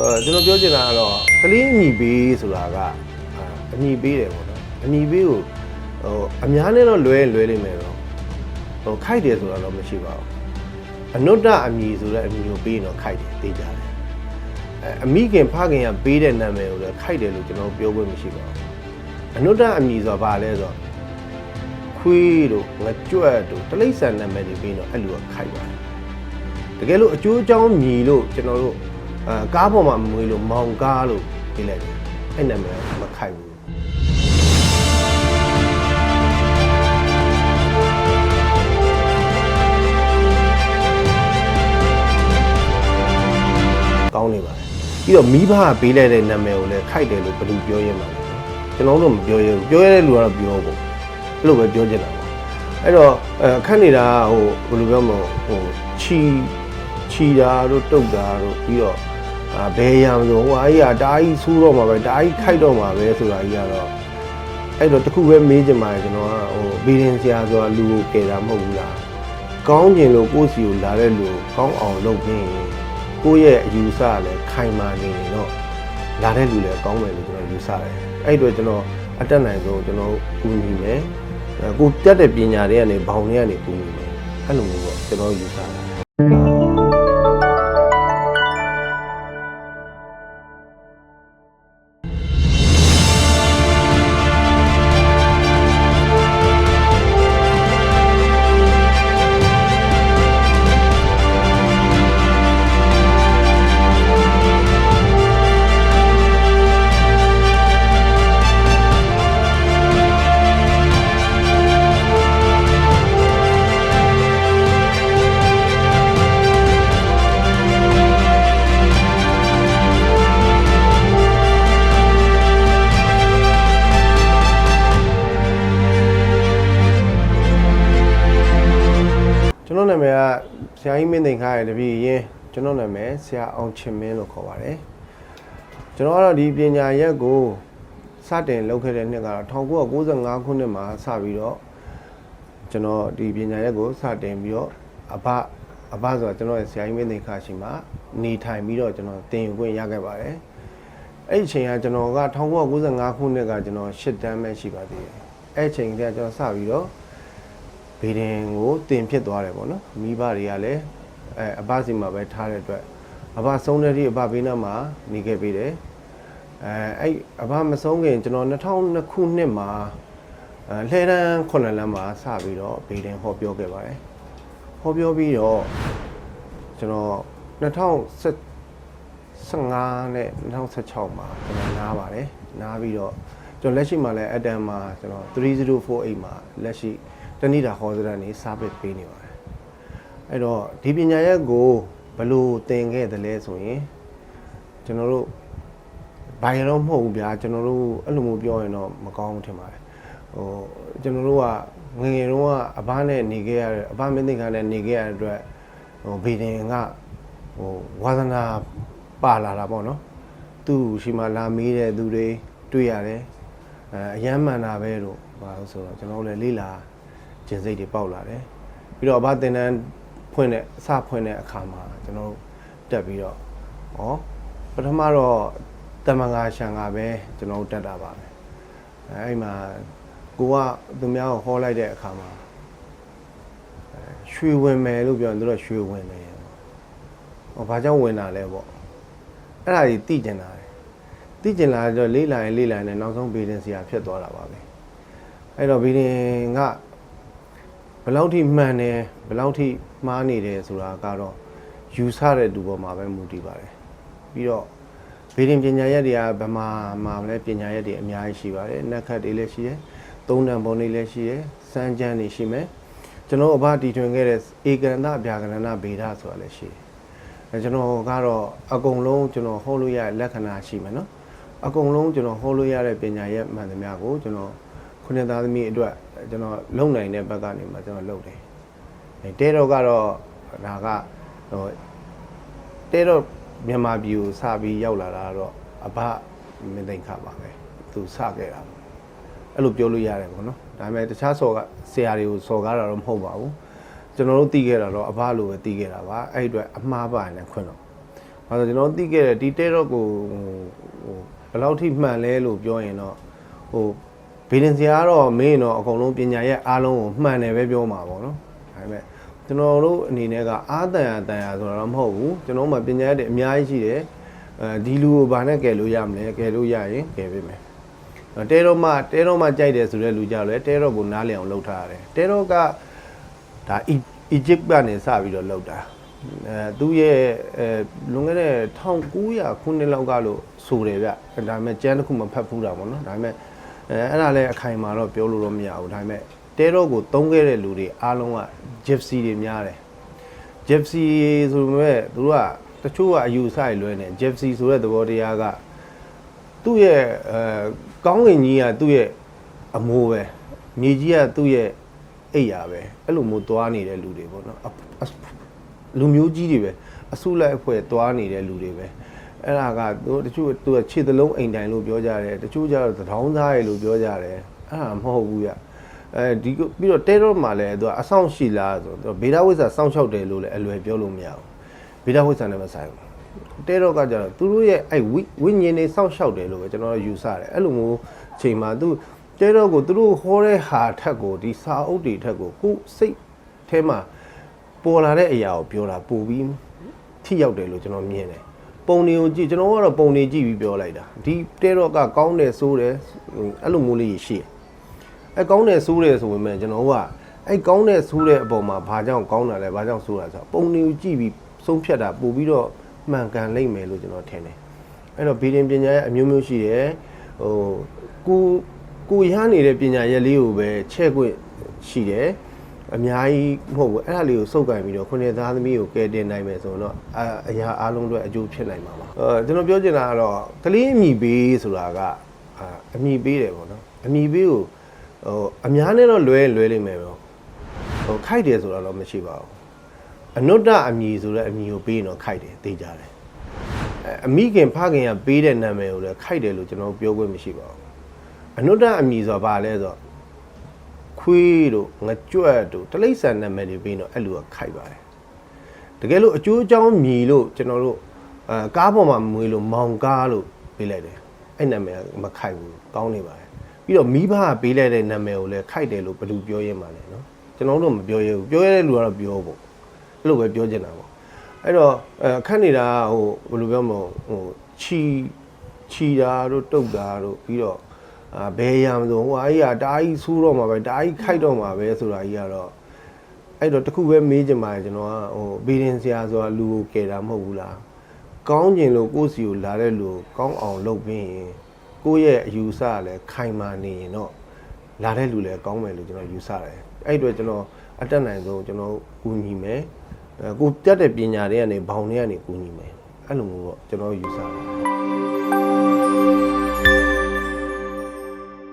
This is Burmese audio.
အဲကျွန်တော်ပြောချင်တာကတော့ကလေးအညီပေးဆိုတာကအာအညီပေးတယ်ပေါ့နော်အညီပေးကိုဟိုအများနဲ့တော့လွဲလွဲလိမ့်မယ်တော့ဟိုခိုက်တယ်ဆိုတာတော့မရှိပါဘူးအနုတ္တအညီဆိုတဲ့အညီကိုပေးရင်တော့ခိုက်တယ်သိကြတယ်အဲအမိခင်ဖခင်ကပေးတဲ့နာမည်ကိုလည်းခိုက်တယ်လို့ကျွန်တော်ပြောခွင့်မရှိပါဘူးအနုတ္တအညီဆိုတာဘာလဲဆိုတော့ခွေးတို့ငကြွက်တို့တလိ္ဆန်နာမည်တွေပေးတော့အဲ့လိုကခိုက်ပါတယ်တကယ်လို့အကျိုးအကြောင်းမြည်လို့ကျွန်တော်တို့ အာကားပေါ်မှာမွေးလို့မောင်ကားလို့ပြလိုက်တယ်အဲ့နာမည်ကမခိုက်ဘူးကောင်းနေပါတယ်ပြီးတော့မိဘကပေးလိုက်တဲ့နာမည်ကိုလည်းခိုက်တယ်လို့ဘယ်လိုပြောရမှာလဲကျွန်တော်တို့မပြောရဘူးပြောရတဲ့လူကတော့ပြောဖို့အဲ့လိုပဲပြောချင်တာပါအဲ့တော့အဲခက်နေတာဟိုဘယ်လိုပြောမလဲဟိုချီခြီတာတို့တုတ်တာတို့ပြီးတော့ အာဘယ်ရမလို့ဟိုအားကြီးကတားကြီးဆူးတော့မှာပဲတားကြီးခိုက်တော့မှာပဲဆိုတာကြီးကတော့အဲ့တော့တခုပဲမေးချင်ပါတယ်ကျွန်တော်ကဟိုဘီရင်ဆရာဆိုတာလူကိုကယ်တာမဟုတ်ဘူးလားကောင်းကျင်လို့ကိုယ့်စီကိုလာတဲ့လူကိုကောင်းအောင်လုပ်ပြီးရင်ကိုယ့်ရဲ့အယူဆကလည်းခိုင်မာနေရင်တော့လာတဲ့လူလည်းကောင်းမယ်လို့ကျွန်တော်ယူဆတယ်အဲ့အတော့ကျွန်တော်အတက်နိုင်ဆုံးကျွန်တော်ကူညီမယ်အဲကိုတက်တဲ့ပညာတွေကနေဘောင်တွေကနေကူညီမယ်အဲ့လိုမျိုးပေါ့ကျွန်တော်ယူဆတယ် တော်နာမည်ကဆရာကြီးမင်းသိန်ခါရဲ့တပည့်ရင်ကျွန်တော်နာမည်ဆရာအောင်ချင်မင်းလို့ခေါ်ပါတယ်ကျွန်တော်ကတော့ဒီပညာရက်ကိုစတင်လုပ်ခဲ့တဲ့နှစ်ကတော့1995ခုနှစ်မှာစပြီးတော့ကျွန်တော်ဒီပညာရက်ကိုစတင်ပြီးတော့အဘအဘဆိုတာကျွန်တော်ရဲ့ဆရာကြီးမင်းသိန်ခါရှိမှနေထိုင်ပြီးတော့ကျွန်တော်တင်ယူခွင့်ရခဲ့ပါတယ်အဲ့ဒီအချိန်ကကျွန်တော်က1995ခုနှစ်ကကျွန်တော်၈တန်းပဲရှိပါသေးတယ်အဲ့ဒီအချိန်ကကျွန်တော်စပြီးတော့ ဗီဒင်ကိုတင်ဖြစ်သွားတယ်ပေါ့နော်မိဘတွေကလည်းအဲအဘစီမှာပဲထားတဲ့အတွက်အဘဆုံးတဲ့ဒီအဘဘေးနားမှာနေခဲ့ပြီးတယ်အဲအဲ့အဘမဆုံးခင်ကျွန်တော်2002ခုနှစ်မှာအဲလှဲတန်းခုနှစ်လမ်းမှာစပြီးတော့ဗီဒင်ဟောပြောခဲ့ပါတယ်ဟောပြောပြီးတော့ကျွန်တော်2015နဲ့2016မှာကျွန်တော်နားပါတယ်နားပြီးတော့ကျွန်တော်လက်ရှိမှာလည်းအတန်မှာကျွန်တော်3048မှာလက်ရှိ တဏိတာဟောစရနေစာပစ်ပေးနေပါတယ်အဲ့တော့ဒီပညာရက်ကိုဘယ်လို့သင်ခဲ့တယ်လဲဆိုရင်ကျွန်တော်တို့ဘာရတော့မဟုတ်ဘူးဗျာကျွန်တော်တို့အဲ့လိုမျိုးပြောရင်တော့မကောင်းဘူးထင်ပါတယ်ဟိုကျွန်တော်တို့ကငယ်ငယ်တုန်းကအဘနဲ့နေခဲ့ရတဲ့အဘမင်းသိခါနဲ့နေခဲ့ရတဲ့အတွက်ဟိုဗီဒင်ကဟိုဝါသနာပါလာတာပေါ့နော်သူ့ရှိမှလာမေးတဲ့သူတွေတွေ့ရတယ်အဲအယမ်းမှန်တာပဲလို့ဘာလို့ဆိုတော့ကျွန်တော်တို့လည်းလေးလာ ကျင်စိတ်တွေပေါက်လာတယ်ပြီးတော့အဘသင်တန်းဖွင့်တဲ့အစဖွင့်တဲ့အခါမှာကျွန်တော်တို့တက်ပြီးတော့ဩပထမတော့တမန်ငါရှန်ကပဲကျွန်တော်တို့တက်တာပါပဲအဲအဲ့မှာကိုကသူများကိုဟောလိုက်တဲ့အခါမှာအဲရွှေဝင်မယ်လို့ပြောရင်သူတို့ကရွှေဝင်မယ်ဟောဘာကြောင့်ဝင်တာလဲပေါ့အဲ့ဒါကြီးသိကျင်တာတယ်သိကျင်လာတော့လေးလာရင်လေးလာရင်နောက်ဆုံးဘေးဒင်စရာဖြစ်သွားတာပါပဲအဲ့တော့ဘေးဒင်ကဘယ် လောက်ထိမှန်တယ်ဘယ်လောက်ထိမှားနေတယ်ဆိုတာကတော့ယူဆတဲ့သူပေါ်မှာပဲမူတည်ပါတယ်ပြီးတော့ဗေဒင်ပညာရက်တွေကဗမာမှာလည်းပညာရက်တွေအများကြီးရှိပါတယ်နက်ခတ်တွေလည်းရှိတယ်သုံးတန်ပုံတွေလည်းရှိတယ်စမ်းချမ်းတွေရှိမယ်ကျွန်တော်အဘတီထွင်ခဲ့တဲ့ဧကရဏဗျာကရဏဗေဒဆိုတာလည်းရှိတယ်အဲကျွန်တော်ကတော့အကုန်လုံးကျွန်တော်ဟောလို့ရတဲ့လက္ခဏာရှိမယ်နော်အကုန်လုံးကျွန်တော်ဟောလို့ရတဲ့ပညာရက်မှန်သမျှကိုကျွန်တော်ခုနှစ်သားသမီးအတွက် ကျွန်တော်လုံနိုင်တဲ့ဘက်ကနေမှကျွန်တော်လုပ်တယ်။အဲတဲတော့ကတော့ဒါကဟိုတဲတော့မြန်မာပြည်ကိုစပြီးရောက်လာတာကတော့အဘမင်းသိမ့်ခပါပဲ။သူစခဲ့တာပေါ့။အဲ့လိုပြောလို့ရတယ်ပေါ့နော်။ဒါပေမဲ့တခြားစော်ကဆရာတွေကိုစော်ကားတာတော့မဟုတ်ပါဘူး။ကျွန်တော်တို့တီးခဲ့တာတော့အဘလိုပဲတီးခဲ့တာပါ။အဲ့ဒီအတွက်အမှားပါရင်လည်းခွင့်တော့အဲဒါကျွန်တော်သိခဲ့တဲ့ဒီတဲတော့ကိုဟိုဟိုဘယ်လောက်ထိမှန်လဲလို့ပြောရင်တော့ဟို ဗီဒင်စီကတော့မင်းတော့အကုန်လုံးပညာရဲ့အားလုံးကိုမှန်တယ်ပဲပြောမှာပေါ့နော်ဒါပေမဲ့ကျွန်တော်တို့အနေနဲ့ကအာတန်ရတန်ရဆိုတာတော့မဟုတ်ဘူးကျွန်တော်မှပညာရဲ့အများကြီးရှိတယ်အဲဒီလူကိုဘာနဲ့ကယ်လို့ရမလဲကယ်လို့ရရင်ကယ်ပေးမယ်တဲတော့မှတဲတော့မှကြိုက်တယ်ဆိုတဲ့လူကြလဲတဲတော့ကိုနားလည်အောင်လုပ်ထားရတယ်တဲတော့ကဒါအီအီဂျစ်ကနေစပြီးတော့လုပ်တာအဲသူ့ရဲ့အဲလွန်ခဲ့တဲ့1900ခုနှစ်လောက်ကလို့ဆိုတယ်ဗျဒါပေမဲ့ကျန်းတစ်ခုမဖတ်ဘူးတာပေါ့နော်ဒါပေမဲ့ အဲအဲ့ဒါလည်းအခိုင်အမာတော့ပြောလို့တော့မရဘူးဒါပေမဲ့တဲတော့ကိုတုံးခဲ့တဲ့လူတွေအားလုံးက gypsy တွေများတယ် gypsy ဆိုပေမဲ့သူတို့ကတချို့ကအယူဆရလွဲနေ gypsy ဆိုတဲ့သဘောတရားကသူ့ရဲ့အဲကောင်းကင်ကြီးကသူ့ရဲ့အမိုးပဲမြေကြီးကသူ့ရဲ့အိယာပဲအဲ့လိုမျိုးသွားနေတဲ့လူတွေပေါ့နော်အအလူမျိုးကြီးတွေပဲအစုလိုက်အဖွဲ့သွားနေတဲ့လူတွေပဲ အဲ့ဒါကသူတချို့သူကခြေသလုံးအိမ်တိုင်လို့ပြောကြတယ်တချို့ကျတော့သတောင်းသားရယ်လို့ပြောကြတယ်အဲ့ဒါမဟုတ်ဘူးရအဲဒီကပြီးတော့တဲတော့မှလည်းသူကအဆောင်ရှိလားဆိုတော့ဗေဒဝိဇ္ဇာစောင့်ရှောက်တယ်လို့လည်းအလွယ်ပြောလို့မရဘူးဗေဒဝိဇ္ဇာနဲ့မဆိုင်ဘူးတဲတော့ကကြတော့သူတို့ရဲ့အဲ့ဝိဝိညာဉ်တွေစောင့်ရှောက်တယ်လို့ပဲကျွန်တော်တို့ယူဆတယ်အဲ့လိုမျိုးချိန်မှာသူတဲတော့ကိုသူတို့ဟောတဲ့ဟာထက်ကိုဒီစာအုပ်တွေထက်ကိုကိုယ်စိတ်ထဲမှာပေါ်လာတဲ့အရာကိုပြောတာပိုပြီးထိရောက်တယ်လို့ကျွန်တော်မြင်တယ် ပုံတွေကိုကြည့်ကျွန်တော်ကတော့ပုံတွေကြည့်ပြီးပြောလိုက်တာဒီတဲတော့ကကောင်းတယ်ဆိုတယ်အဲ့လိုမျိုးလေးရှိတယ်အဲ့ကောင်းတယ်ဆိုတယ်ဆိုပေမဲ့ကျွန်တော်ကအဲ့ကောင်းတယ်ဆိုတဲ့အပေါ်မှာဘာကြောင့်ကောင်းတာလဲဘာကြောင့်ဆိုတာဆိုတော့ပုံတွေကိုကြည့်ပြီးဆုံးဖြတ်တာပို့ပြီးတော့မှန်ကန်လိမ့်မယ်လို့ကျွန်တော်ထင်တယ်အဲ့တော့ဘီဒင်ပညာရဲ့အမျိုးမျိုးရှိတယ်ဟိုကိုကိုရနေတဲ့ပညာရဲ့လေးကိုပဲချဲ့ခွင့်ရှိတယ် အများကြီးမဟုတ်ဘူးအဲ့ဒါလေးကိုစုပ်ကင်ပြီးတော့ခုနှစ်သားသမီးကိုကယ်တင်နိုင်မယ်ဆိုတော့အအရာအားလုံးအတွက်အကျိုးဖြစ်နိုင်မှာပါအဲကျွန်တော်ပြောချင်တာကတော့ကလေးအမိပေးဆိုတာကအအမိပေးတယ်ပေါ့နော်အမိပေးကိုဟိုအများနဲ့တော့လွဲလွဲလိမ့်မယ်ပေါ့ဟိုခိုက်တယ်ဆိုတာတော့မရှိပါဘူးအနုတ္တအမည်ဆိုတဲ့အမည်ကိုပေးရင်တော့ခိုက်တယ်သိကြတယ်အဲအမိခင်ဖခင်ကပေးတဲ့နာမည်ကိုလည်းခိုက်တယ်လို့ကျွန်တော်ပြောခွင့်မရှိပါဘူးအနုတ္တအမည်ဆိုတာဘာလဲဆိုတော့ ခွေးတို့ငကြွက်တို့တလိ္ဆန်နာမည်တွေပြီးတော့အဲ့လိုကခိုက်ပါတယ်တကယ်လို့အကျိုးအကြောင်းမြည်လို့ကျွန်တော်တို့အဲကားပေါ်မှာမွေးလို့မောင်ကားလို့ပေးလိုက်တယ်အဲ့နာမည်ကမခိုက်ဘူးကောင်းနေပါတယ်ပြီးတော့မိဘကပေးလိုက်တဲ့နာမည်ကိုလည်းခိုက်တယ်လို့ဘယ်လိုပြောရမှာလဲနော်ကျွန်တော်တို့မပြောရဘူးပြောရတဲ့လူကတော့ပြောဖို့အဲ့လိုပဲပြောချင်တာပေါ့အဲ့တော့အဲခက်နေတာဟိုဘယ်လိုပြောမလဲဟိုချီချီတာတို့တုတ်တာတို့ပြီးတော့ အာဘယ်ရမလို့ဟိုအားကြီးကတားကြီးဆူးတော့မှာပဲတားကြီးခိုက်တော့မှာပဲဆိုတာကြီးကတော့အဲ့တော့တခုပဲမေးချင်ပါတယ်ကျွန်တော်ကဟိုဘီရင်ဆရာဆိုတာလူကိုကယ်တာမဟုတ်ဘူးလားကောင်းကျင်လို့ကိုယ့်စီကိုလာတဲ့လူကိုကောင်းအောင်လုပ်ပြီးရင်ကိုယ့်ရဲ့အယူဆကလည်းခိုင်မာနေရင်တော့လာတဲ့လူလည်းကောင်းမယ်လို့ကျွန်တော်ယူဆတယ်အဲ့အတွက်ကျွန်တော်အတက်နိုင်ဆုံးကျွန်တော်ကူညီမယ်အဲကိုတက်တဲ့ပညာတွေကနေဘောင်တွေကနေကူညီမယ်အဲ့လိုမျိုးတော့ကျွန်တော်ယူဆတယ်